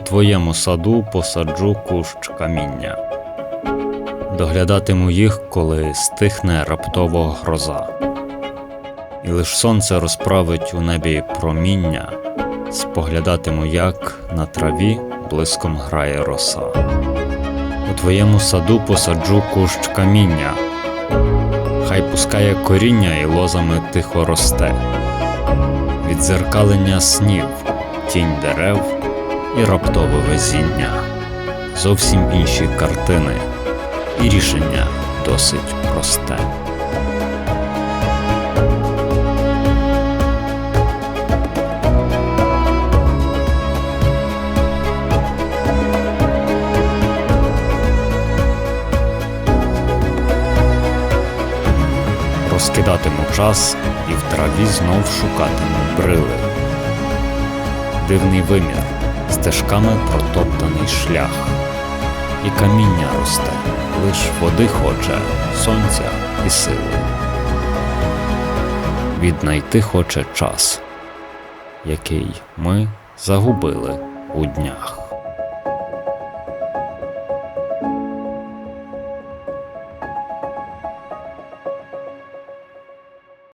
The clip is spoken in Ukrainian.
твоєму саду посаджу кущ каміння. Доглядатиму їх, коли стихне раптово гроза. І лиш сонце розправить у небі проміння, споглядатиму, як на траві блиском грає роса. У твоєму саду посаджу кущ каміння, хай пускає коріння і лозами тихо росте, відзеркалення снів, тінь дерев і раптове везіння, зовсім інші картини, і рішення досить просте. Розкидатиму час і в траві знов шукатиму брили. Дивний вимір, стежками протоптаний шлях, і каміння росте, лиш води хоче, сонця і сили. Віднайти хоче час, який ми загубили у днях.